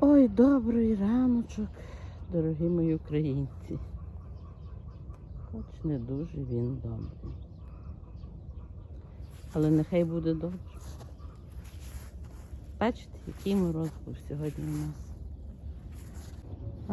Ой, добрий раночок, дорогі мої українці. Хоч не дуже він добрий. Але нехай буде добре. Бачите, який мороз був сьогодні у нас.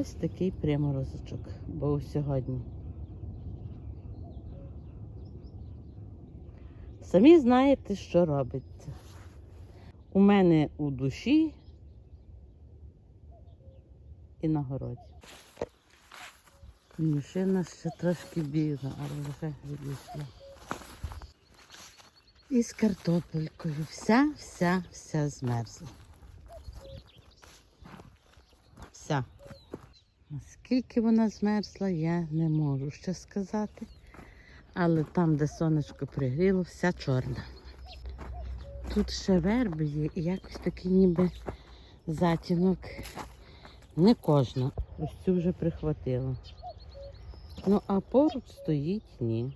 Ось такий приморозочок був сьогодні. Самі знаєте, що робиться. У мене у душі і на городі. Конюшина ще трошки біла, але вже відійшла. І з картопелькою. Вся, вся, вся змерзла. Вся. Наскільки вона змерзла, я не можу ще сказати. Але там, де сонечко пригріло, вся чорна. Тут ще верби є і якось такий ніби затінок. Не кожна. Ось цю вже прихватила. Ну, а поруч стоїть ні.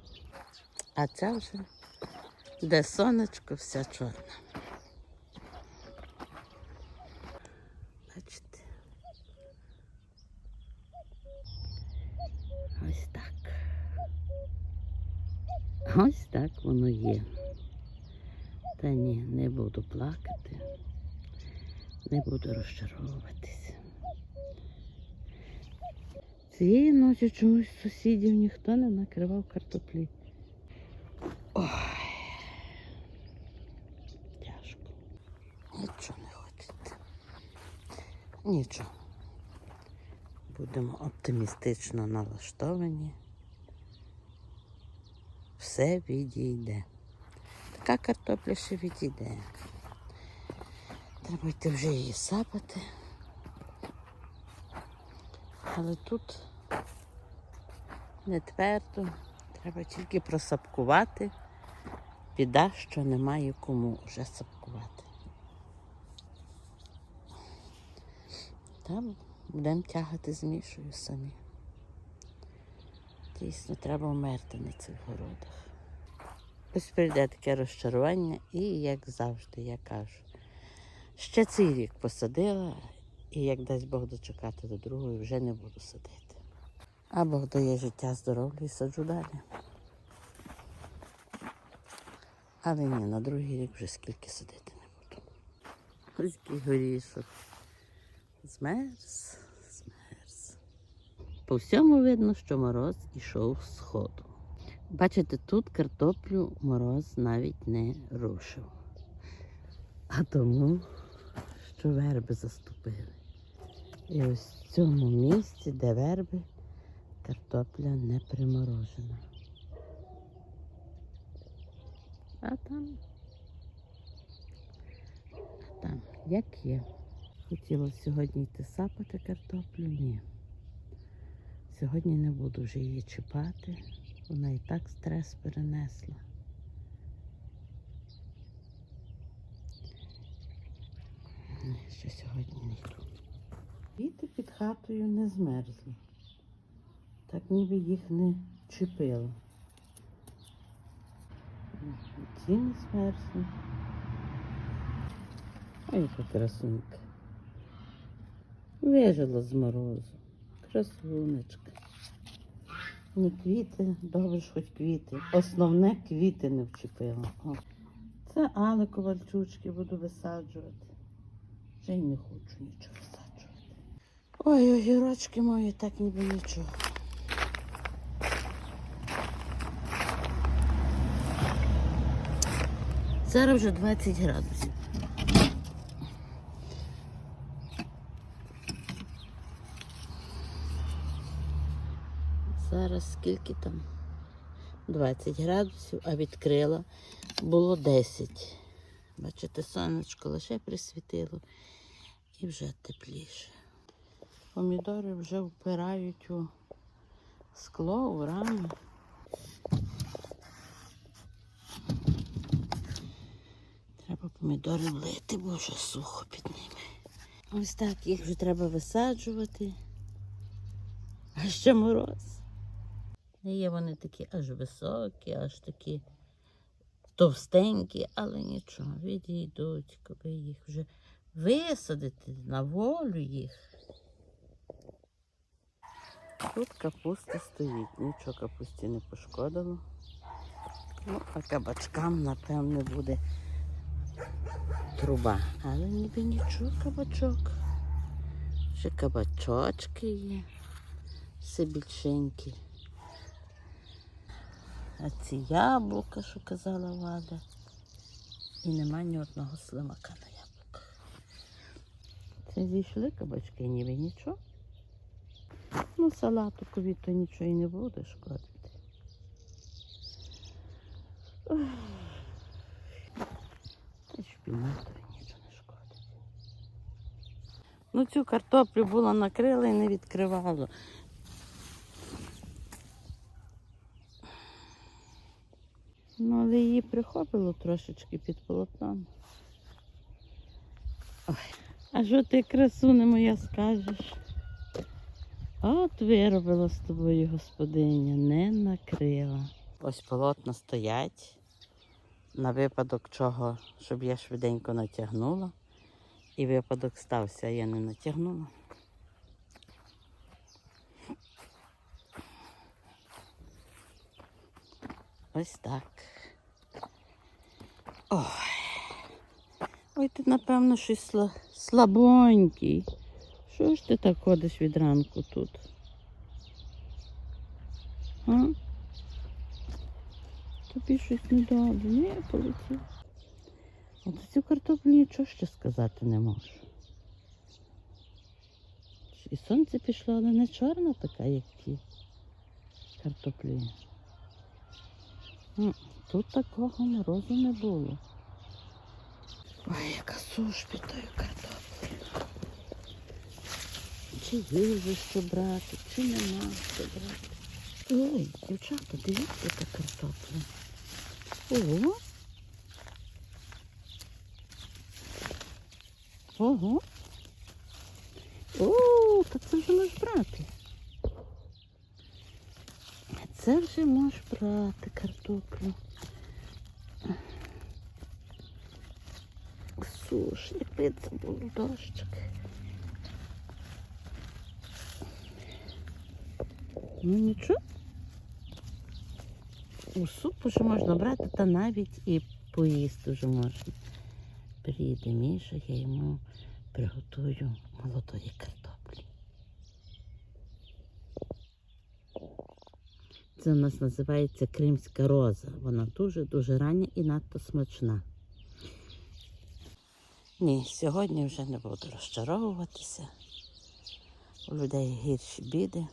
А ця вже, де сонечко, вся чорна. Бачите? Ось так. Ось так воно є. Та ні, не буду плакати, не буду розчаровуватися. Цієї ночі чомусь сусідів ніхто не накривав картоплі. Ой, тяжко. Нічого не хочеться. Нічого. Будемо оптимістично налаштовані. Все відійде. Така картопля ще відійде. Треба йти вже її сапати. Але тут не твердо, треба тільки просапкувати. Біда, що немає кому вже сапкувати. Там будемо тягати з Мішою самі. Дійсно, треба вмерти на цих городах. Ось прийде таке розчарування, і як завжди, я кажу. Ще цей рік посадила, і як дасть Бог дочекати до другої, вже не буду садити. А Бог дає життя здоров'я і саджу далі. Але ні, на другий рік вже скільки садити не буду. Ось горішок. Змерз, змерз. По всьому видно, що мороз ішов з сходу. Бачите, тут картоплю мороз навіть не рушив. А тому, що верби заступили. І ось в цьому місці, де верби, картопля не приморожена. А там, а там, як є. Хотіла сьогодні йти сапати картоплю, ні. Сьогодні не буду вже її чіпати. Вона і так стрес перенесла. Ще сьогодні не йду. Квіти під хатою не змерзли. Так ніби їх не чіпило. Ці не змерзли. Ой, яка красунька. Вижила з морозу. Красунечка. Не квіти, добре ж хоч квіти. Основне квіти не вчепила. О. Це але ковальчучки буду висаджувати. Вже й не хочу нічого. Ой, огірочки мої, так ніби нічого. Зараз вже 20 градусів. Зараз скільки там? 20 градусів, а відкрила було 10. Бачите, сонечко лише присвітило і вже тепліше. Помідори вже впирають у скло, у раму. Треба помідори влити, бо вже сухо під ними. Ось так їх вже треба висаджувати. А ще мороз. Не є вони такі аж високі, аж такі товстенькі, але нічого, відійдуть, коли їх вже висадити на волю їх. Тут капуста стоїть, нічого капусті не пошкодило. Ну, а кабачкам, напевне, буде труба. Але ніби нічого кабачок. Ще кабачочки є. Все. А ці яблука, що казала Вада. І нема ні одного слимака на яблуках. Це зійшли кабачки, ніби нічого. Ну, салатикові то нічого і не буде шкодити. Та й шпінатові нічого не шкодить. Ну, цю картоплю було накрила і не відкривало. Ну, але її прихопило трошечки під полотном. Ой, а що ти, красуне моя, скажеш? От виробила з тобою господиня, не накрила. Ось полотна стоять. На випадок чого, щоб я швиденько натягнула. І випадок стався, а я не натягнула. Ось так. Ой. Ой, ти, напевно, щось слабонький. Що ж ти так ходиш від ранку тут? А? Тобі щось недобре. Ні, я полетів. От цю картоплю нічого ще сказати не можу. І сонце пішло, але не чорна така, як ті картоплі. Тут такого морозу не було. Ой, яка суш під тою картоплею. Чи є вже що брати, чи нема що брати. Ой, дівчата, дивіться, яка картопля. Ого. Ого. О, та це вже можеш брати. Це вже можеш брати картоплю. Суш, якби це був дощик. Ну нічого. У суп вже можна брати, та навіть і поїсти вже можна. Приїде Міша, я йому приготую молодої картоплі. Це у нас називається кримська роза. Вона дуже-дуже рання і надто смачна. Ні, сьогодні вже не буду розчаровуватися. У людей гірші біди.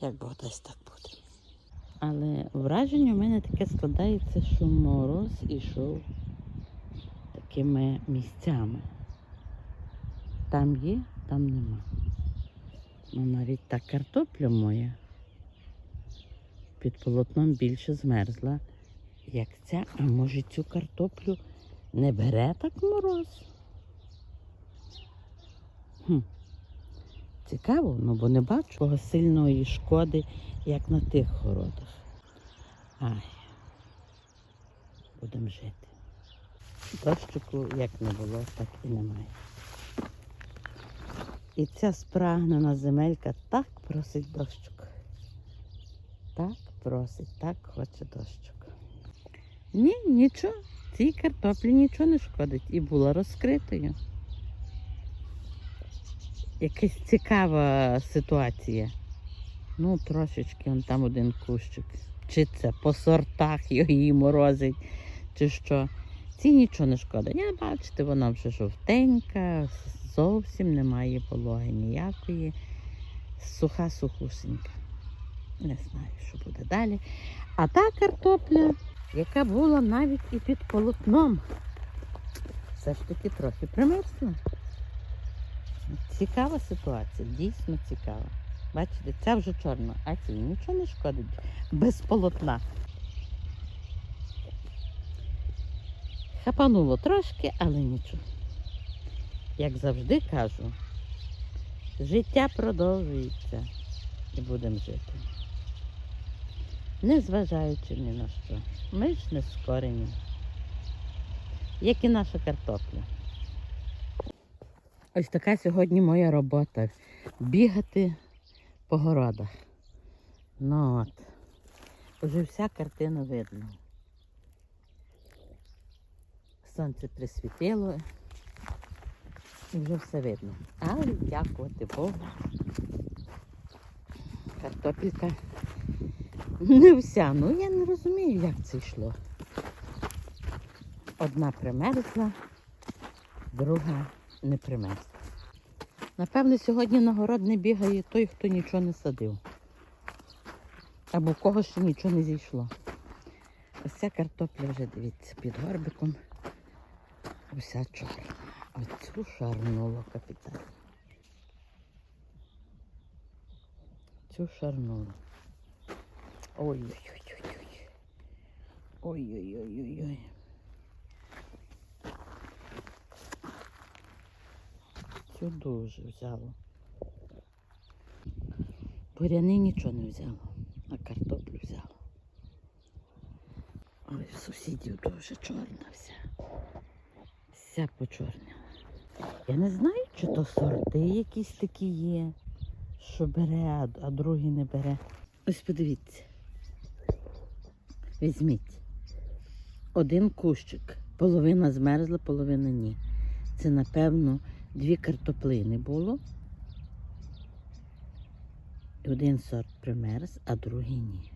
Як Бог дасть, так буде. Але враження у мене таке складається, що мороз ішов такими місцями. Там є, там нема. Ну, навіть та картопля моя під полотном більше змерзла, як ця. А може цю картоплю не бере так мороз? Хм. Цікаво, ну бо не бачу сильної шкоди, як на тих городах. Ай, будемо жити. Дощику як не було, так і немає. І ця спрагнена земелька так просить дощик. Так просить, так хоче дощик. Ні, нічого, цій картоплі нічого не шкодить і була розкритою. Якась цікава ситуація. Ну, трошечки он там один кущик. Чи це по сортах її морозить, чи що. Ці нічого не шкода. Я бачите, вона вже жовтенька, зовсім немає вологи ніякої. Суха сухусенька. Не знаю, що буде далі. А та картопля, яка була навіть і під полотном, все ж таки трохи примерзла. Цікава ситуація, дійсно цікава. Бачите, ця вже чорна, а цій нічого не шкодить без полотна. Хапануло трошки, але нічого. Як завжди кажу, життя продовжується і будемо жити. Незважаючи ні на що. Ми ж не скорені. як і наша картопля. Ось така сьогодні моя робота. Бігати по городах. Ну от. Уже вся картина видно. Сонце присвітило. І вже все видно. Але дякувати Богу. Картопелька не вся. Ну я не розумію, як це йшло. Одна примерзла, друга не примерзла. Напевне, сьогодні на город не бігає той, хто нічого не садив. Або в кого ще нічого не зійшло. Ось ця картопля вже, дивіться, під горбиком. Уся чорна. Оцю шарнуло капітально. Цю шарнуло. Ой-ой-ой-ой-ой. Ой-ой-ой-ой-ой. Цю дуже взяло. Буряни нічого не взяло, а картоплю взяло. Ой, в сусідів дуже чорна вся. Вся почорніла. Я не знаю, чи то сорти якісь такі є, що бере, а, другі не бере. Ось подивіться. Візьміть. Один кущик. Половина змерзла, половина ні. Це, напевно, дві картоплини було. Один сорт примерз, а другий ні.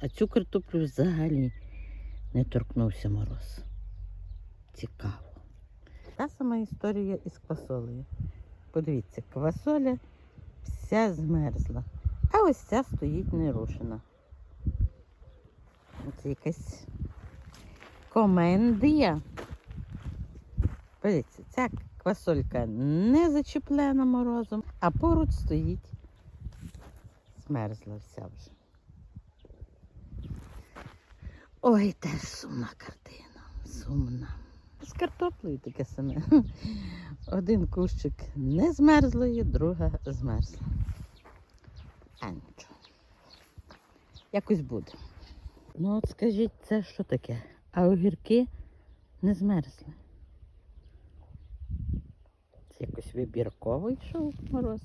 А цю картоплю взагалі не торкнувся мороз. Цікаво. Та сама історія із квасолею. Подивіться, квасоля вся змерзла, а ось ця стоїть нерушена. Це якась комендія. Подивіться, ця квасолька не зачеплена морозом, а поруч стоїть змерзла вся вже. Ой, теж сумна картина. Сумна. З картоплею таке саме. Один кущик не змерзлої, друга змерзла. А нічого. Якось буде. Ну от скажіть, це що таке? А огірки не змерзли. Якось вибірково йшов мороз.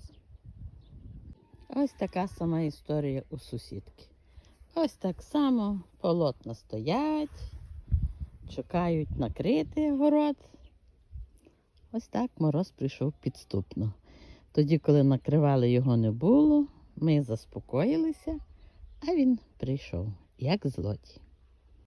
Ось така сама історія у сусідки. Ось так само полотна стоять, чекають накрити город. Ось так мороз прийшов підступно. Тоді, коли накривали його не було, ми заспокоїлися, а він прийшов, як злодій.